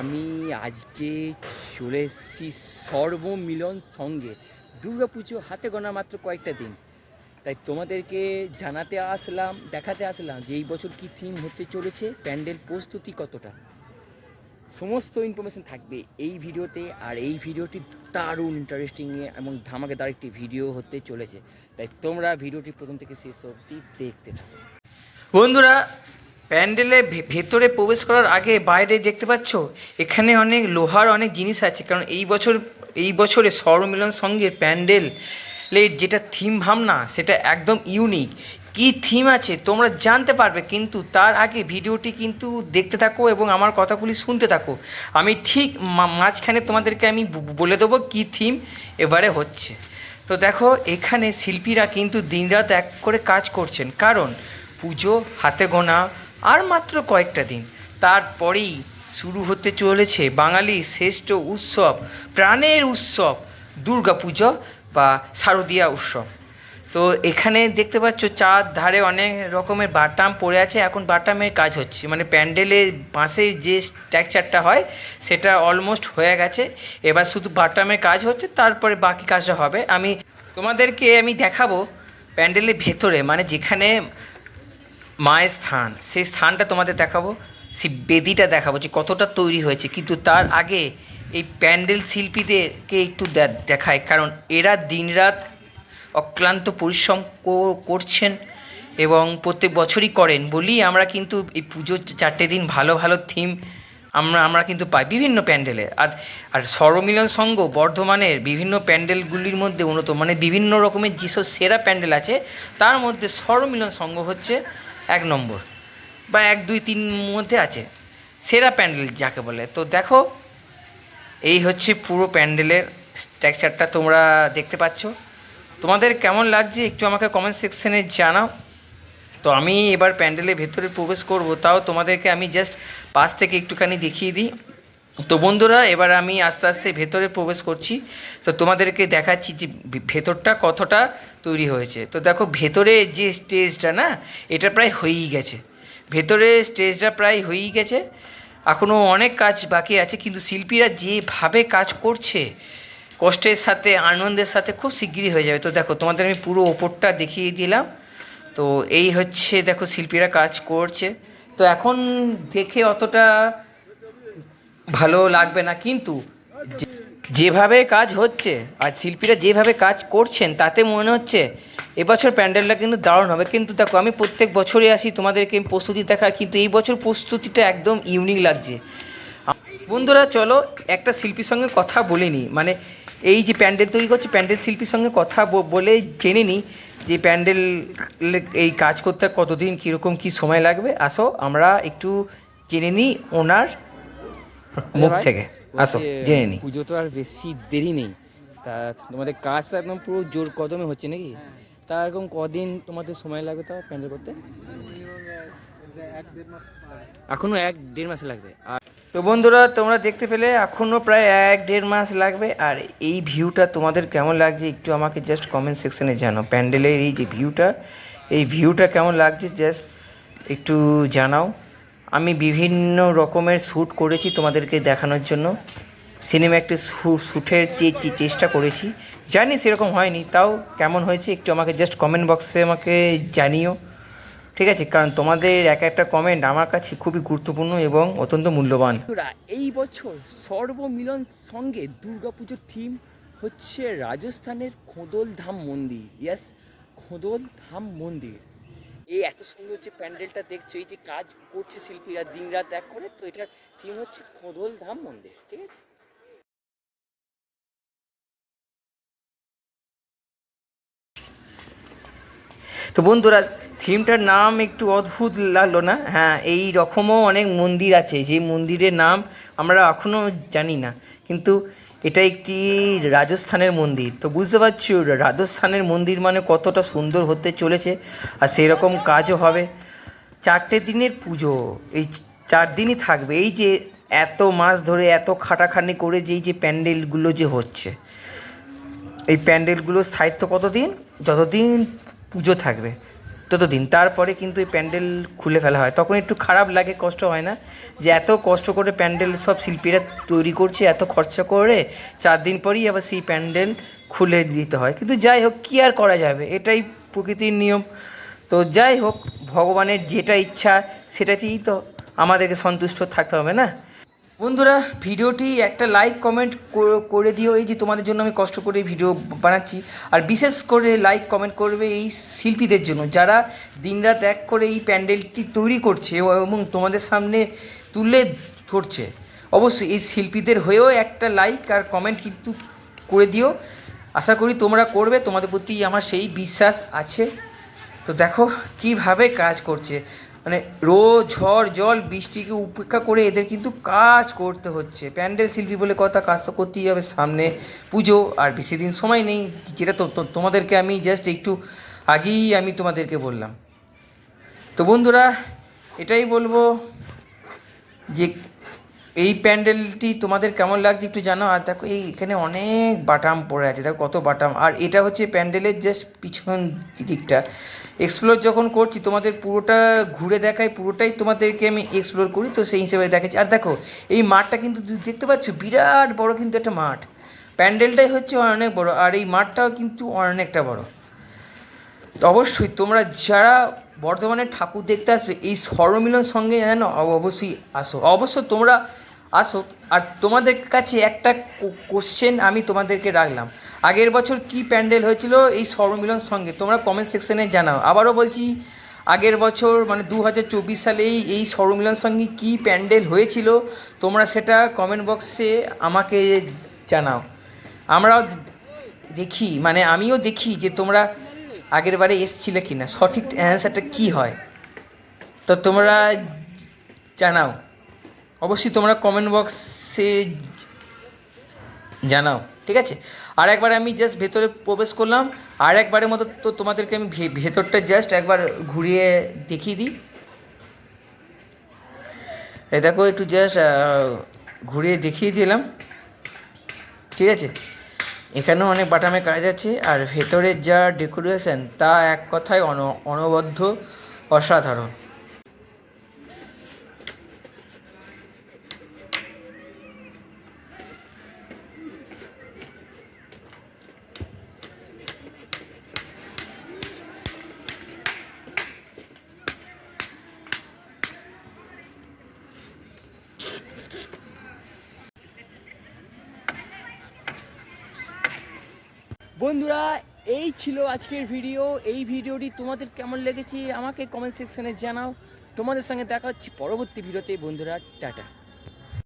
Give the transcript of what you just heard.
আমি আজকে চলে এসেছি সর্বমিলন সঙ্গে। দুর্গাপুজো হাতে গোনা মাত্র কয়েকটা দিন। তাই তোমাদেরকে জানাতে আসলাম, দেখাতে আসলাম যে এই বছর কি থিম হতে চলেছে, প্যান্ডেল প্রস্তুতি কতটা। সমস্ত ইনফরমেশন থাকবে এই ভিডিওতে, আর এই ভিডিওটি দারুণ ইন্টারেস্টিং এবং ধামাকেদার একটি ভিডিও হতে চলেছে। তাই তোমরা ভিডিওটি প্রথম থেকে শেষ অবধি দেখতে থাকো। বন্ধুরা প্যান্ডেলে ভেতরে প্রবেশ করার আগে বাইরে দেখতে পাচ্ছ? এখানে অনেক লোহার অনেক জিনিস আছে। কারণ এই বছর, এই বছরে সৌরমিলন সঙ্গের প্যান্ডেলের যেটা থিম ভাবনা, সেটা একদম ইউনিক কি থিম আছে তোমরা জানতে পারবে, কিন্তু তার আগে ভিডিওটি কিন্তু দেখতে থাকো এবং আমার কথাগুলি শুনতে থাকো। আমি ঠিক মাঝখানে তোমাদেরকে আমি বলে দেবো কি থিম এবারে হচ্ছে। তো দেখো, এখানে শিল্পীরা কিন্তু দিনরাত এক করে কাজ করছেন। কারণ পুজো, হাতে গোনা আর মাত্র কয়েকটা দিন। তারপরেই শুরু হতে চলেছে বাঙালির শ্রেষ্ঠ উৎসব, প্রাণের উৎসব, দুর্গাপুজো বা শারদীয়া উৎসব। তো এখানে দেখতে পাচ্ছ চার ধারে অনেক রকমের বাটাম পড়ে আছে। এখন বাটামের কাজ হচ্ছে মানে প্যান্ডেলের বাঁশের যে স্ট্রাকচারটা হয়, সেটা অলমোস্ট হয়ে গেছে। এবার শুধু বাটামের কাজ হচ্ছে, তারপরে বাকি কাজটা হবে। আমি তোমাদেরকে আমি দেখাবো প্যান্ডেলের ভেতরে মানে যেখানে মায়ের স্থান, সেই স্থানটা তোমাদের দেখাবো, সেই বেদিটা দেখাবো যে কতটা তৈরি হয়েছে। কিন্তু তার আগে এই প্যান্ডেল শিল্পীদেরকে একটু দেখায় কারণ এরা দিনরাত অক্লান্ত পরিশ্রম করছেন এবং প্রত্যেক বছরই করেন। বলি আমরা কিন্তু এই পুজোর চারটে দিন ভালো ভালো থিম আমরা আমরা কিন্তু পাই বিভিন্ন প্যান্ডেলে। আর আর সর্বমিলন সংঘ বর্ধমানের বিভিন্ন প্যান্ডেলগুলির মধ্যে অন্যতম মানে বিভিন্ন রকমের যেসব সেরা প্যান্ডেল আছে, তার মধ্যে সর্বমিলন সংঘ হচ্ছে এক নম্বর বা এক, দুই, তিন মধ্যে আছে। সেরা প্যান্ডেল যাকে বলে। তো দেখো, এই হচ্ছে পুরো প্যান্ডেলের স্ট্রাকচারটা তোমরা দেখতে পাচ্ছ। তোমাদের কেমন লাগছে একটু আমাকে কমেন্ট সেকশানে জানাও। তো আমি এবার প্যান্ডেলের ভেতরে প্রবেশ করব, তাও তোমাদেরকে আমি জাস্ট পাশ থেকে একটুখানি দেখিয়ে দিই। তো বন্ধুরা, এবার আমি আস্তে আস্তে ভেতরে প্রবেশ করছি। তো তোমাদেরকে দেখাচ্ছি যে ভেতরটা কতটা তৈরি হয়েছে। তো দেখো, ভেতরে যে স্টেজটা না, এটা প্রায় হয়েই গেছে। ভেতরে স্টেজটা প্রায় হয়েই গেছে। এখনও অনেক কাজ বাকি আছে, কিন্তু শিল্পীরা যেভাবে কাজ করছে, কষ্টের সাথে, আনন্দের সাথে খুব শিগগিরই হয়ে যাবে। তো দেখো, তোমাদের আমি পুরো ওপরটা দেখিয়ে দিলাম। তো এই হচ্ছে, দেখো, শিল্পীরা কাজ করছে। তো এখন দেখে অতটা ভালো লাগবে না, কিন্তু যেভাবে কাজ হচ্ছে, আর শিল্পীরা যেভাবে কাজ করছেন, তাতে মনে হচ্ছে এবছর প্যান্ডেলটা কিন্তু দারুণ হবে। কিন্তু দেখো, আমি প্রত্যেক বছরই আসি, তোমাদেরকে প্রস্তুতি দেখা কিন্তু এই বছর প্রস্তুতিটা একদম ইউনিক লাগছে। বন্ধুরা, চলো একটা শিল্পীর সঙ্গে কথা বলে নিই। মানে এই যে প্যান্ডেল তৈরি করছে, প্যান্ডেল শিল্পীর সঙ্গে কথা বলে জেনে নিই যে প্যান্ডেল এই কাজ করতে কতদিন, কীরকম, কী সময় লাগবে। আসো, আমরা একটু জেনে নিই ওনার মুখ থেকে। আসো জেনে নিই পুজো তো আর বেশি দেরি নেই। তা তোমাদের কাজ তো একদম পুরো জোর কদমে হচ্ছে নাকি? তা এরকম কদিন তোমাদের সময় লাগবে তো প্যান্ডেল করতে? এখনও এক দেড় মাস লাগবে। আর তো বন্ধুরা তোমরা দেখতে পেলে এখনও প্রায় এক দেড় মাস লাগবে। আর এই ভিউটা তোমাদের কেমন লাগছে একটু আমাকে জাস্ট কমেন্ট সেকশনে জানাও। প্যান্ডেলের এই যে ভিউটা এই ভিউটা কেমন লাগছে জাস্ট একটু জানাও। আমি বিভিন্ন রকমের শ্যুট করেছি তোমাদেরকে দেখানোর জন্য। সিনেমা একটি শ্যুটের চেষ্টা করেছি। জানি সেরকম হয়নি, তাও কেমন হয়েছে একটু আমাকে জাস্ট কমেন্ট বক্সে আমাকে জানিও। ঠিক আছে, কারণ তোমাদের এক একটা কমেন্ট আমার কাছে খুবই গুরুত্বপূর্ণ এবং অত্যন্ত মূল্যবান। এই বছর সর্বমিলন সঙ্গে দুর্গাপুজোর থিম হচ্ছে রাজস্থানের খোদল ধাম মন্দির। ইয়াস খোদল ধাম মন্দির। এই এত সুন্দর যে প্যান্ডেলটা দেখছ, এই যে কাজ করছে শিল্পীরা দিনরাত এক করে, তো এটার থিম হচ্ছে খোদল ধাম মন্দির, ঠিক আছে? তো বন্ধুরা থিমটার নাম একটু অদ্ভুত লাগল না? হ্যাঁ এই রকমও অনেক মন্দির আছে, যে মন্দিরের নাম আমরা এখনও জানি না, কিন্তু এটা একটি রাজস্থানের মন্দির। তো বুঝতে পারছ, রাজস্থানের মন্দির মানে কতটা সুন্দর হতে চলেছে আর সেই রকম কাজও হবে। চারটে দিনের পুজো, এই চার দিনই থাকবে। এই যে এত মাস ধরে এত খাটাখাটনি করে যে এই যে প্যান্ডেলগুলো যে হচ্ছে, এই প্যান্ডেলগুলোর স্থায়িত্ব কতদিন? যতদিন পুজো থাকবে। ততদিন। তারপরে কিন্তু এই প্যান্ডেল খুলে ফেলা হয়। তখন একটু খারাপ লাগে, কষ্ট হয় না? যে এত কষ্ট করে প্যান্ডেল সব শিল্পীরা তৈরি করছে, এত খরচা করে, চার দিন পরেই আবার সেই প্যান্ডেল খুলে দিতে হয়। কিন্তু যাই হোক, কী আর করা যাবে? এটাই প্রকৃতির নিয়ম। তো যাই হোক, ভগবানের যেটা ইচ্ছা, সেটাতেই তো আমাদেরকে সন্তুষ্ট থাকতে হবে না? বন্ধুরা, ভিডিওটি একটা লাইক কমেন্ট করে দিও এই যে তোমাদের জন্য আমি কষ্ট করে ভিডিও বানাচ্ছি। আর বিশেষ করে লাইক কমেন্ট করবে এই শিল্পীদের জন্য। যারা দিনরাত এক করে এই প্যান্ডেলটি তৈরি করছে এবং তোমাদের সামনে তুলে ধরছে, অবশ্যই এই শিল্পীদের হয়েও একটা লাইক আর কমেন্ট কিন্তু করে দিও। আশা করি তোমরা করবে, তোমাদের প্রতি আমার সেই বিশ্বাস আছে। তো দেখো কীভাবে কাজ করছে। মানে রোজ ঝড়, জল, বৃষ্টিকে উপেক্ষা করে এদের কিন্তু কাজ করতে হচ্ছে। প্যান্ডেল শিল্পী বলে কথা, কাজ তো করতেই হবে সামনে পুজো, আর বেশি দিন সময় নেই। যেটা তো তোমাদেরকে আমি জাস্ট একটু আগেই আমি তোমাদেরকে বললাম। তো বন্ধুরা, এটাই বলব যে এই প্যান্ডেলটি তোমাদের কেমন লাগছে একটু জানো? আর দেখো, এই এখানে অনেক বাটাম পড়ে আছে। দেখো কত বাটাম। আর এটা হচ্ছে প্যান্ডেলের জাস্ট পিছন দিকটা। এক্সপ্লোর যখন করছি, তোমাদের পুরোটা ঘুরে দেখাই, পুরোটাই তোমাদেরকে আমি এক্সপ্লোর করি, তো সেই হিসেবে দেখাচ্ছি। আর দেখো, এই মাঠটা কিন্তু দেখতে পাচ্ছ, বিরাট বড় কিন্তু একটা মাঠ। প্যান্ডেলটাই হচ্ছে অনেক বড়, আর এই মাঠটাও কিন্তু অনেকটা বড়। অবশ্যই তোমরা যারা বর্ধমানের ঠাকুর দেখতে আসবে, এই সর্বমিলন সঙ্গে যেন অব- অবশ্যই আসো। অবশ্য তোমরা আসো, আর তোমাদের কাছে একটা কোশ্চেন আমি তোমাদেরকে রাখলাম। আগের বছর কি প্যান্ডেল হয়েছিল এই সর্বমিলন সঙ্গে? তোমরা কমেন্ট সেকশনে জানাও। আবারও বলছি, আগের বছর মানে দু হাজার চব্বিশ সালেই এই সর্বমিলন সঙ্গে কি প্যান্ডেল হয়েছিল, তোমরা সেটা কমেন্ট বক্সে আমাকে জানাও। আমরাও দেখি মানে আমিও দেখি যে তোমরা আগের বারে এসছিলে কি না সঠিক অ্যান্সারটা কী হয়? তো তোমরা জানাও। অবশ্যই তোমরা কমেন্ট বক্সে জানাও, ঠিক আছে? আর একবার আমি জাস্ট ভেতরে প্রবেশ করলাম। আর একবারের মতো তো তোমাদেরকে আমি ভেতরটা জাস্ট একবার ঘুরিয়ে দেখিয়ে দিই। এই দেখো, একটু জাস্ট ঘুরিয়ে দেখিয়ে দিলাম। ঠিক আছে? এখানেও অনেক বাটামে কাজ আছে, আর ভেতরের যা ডেকোরেশন তা এক কথায় অন, অনবদ্য, অসাধারণ। বন্ধুরা, এই ছিল আজকের ভিডিও এই ভিডিওটি তোমাদের কেমন লেগেছে? আমাকে কমেন্ট সেকশনে জানাও। তোমাদের সঙ্গে দেখা হচ্ছে পরবর্তী ভিডিওতে বন্ধুরা, টাটা।